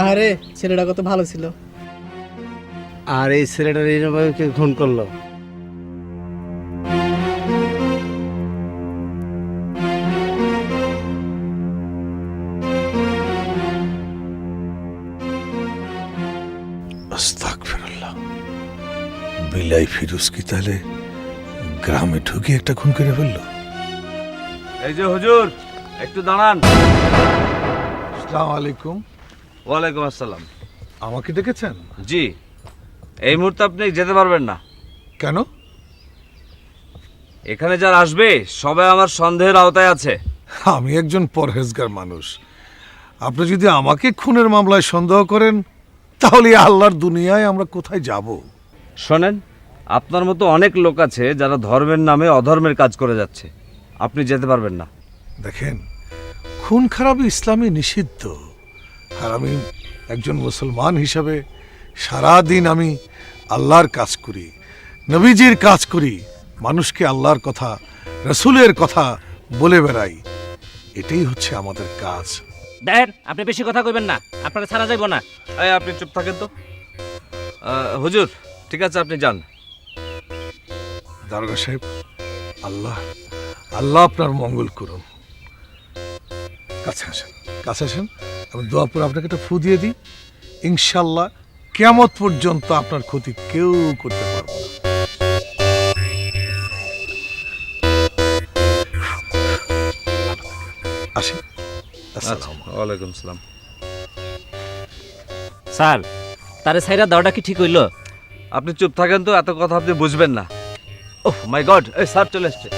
আরে ছেলেটা কত ভালো ছিল। আর এই ছেলেটা রিনাবাইকে খুন করল? বিলাই ফিরোজ কি তাহলে গ্রামে ঢুকে একটা খুন করে ফেলল? এই যে হুজুর একটু দাঁড়ান। আসসালামু আলাইকুম। ওয়ালাইকুম আসসালাম। আমাকে ডেকেছেন জি। এই মুহূর্তে আপনি যেতে পারবেন না। কেন? এখানে যারা আসবে সবাই আমার সন্দেহের আওতায় আছে। আমি একজন পরহেজগার মানুষ। আপনি যদি আমাকে খুনের মামলায় সন্দেহ করেন তাহলে আল্লাহর দুনিয়ায় আমরা কোথায় যাব? শোনেন আপনার মতো অনেক লোক আছে যারা ধর্মের নামে অধর্মের কাজ করে যাচ্ছে। আপনি যেতে পারবেন না। দেখেন খুন খারাপ ইসলামে নিষিদ্ধ। আর আমি একজন মুসলমান হিসাবে সারা দিন আমি আল্লাহর কাজ করি নবীজির কাজ করি মানুষকে আল্লাহর কথা রসুলের কথা বলে বেড়াই। এটাই হচ্ছে আমাদের কাজ। দেখেন আপনি বেশি কথা কইবেন না আপনারা ছাড়া যাইব না। এই আপনি চুপ থাকেন তো। আহ, হুজুর ঠিক আছে আপনি যান। দারোগা সাহেব আল্লাহ আল্লাহ আপনার মঙ্গল করুন। কাছে আসেন কাছে আসেন। আমি দোয়া করে আপনাকে একটা ফু দিয়ে দিই। ইনশাল্লাহ কেমত পর্যন্ত আপনার ক্ষতি কেউ করতে পারবে না। আসি। আসসালাম ওয়ালাইকুম সালাম স্যার তারে সাইরা দেওয়াটা কি ঠিক হইল? আপনি চুপ থাকেন তো এত কথা আপনি বুঝবেন না। ওহ মাই গড এই স্যার চলে এসছে।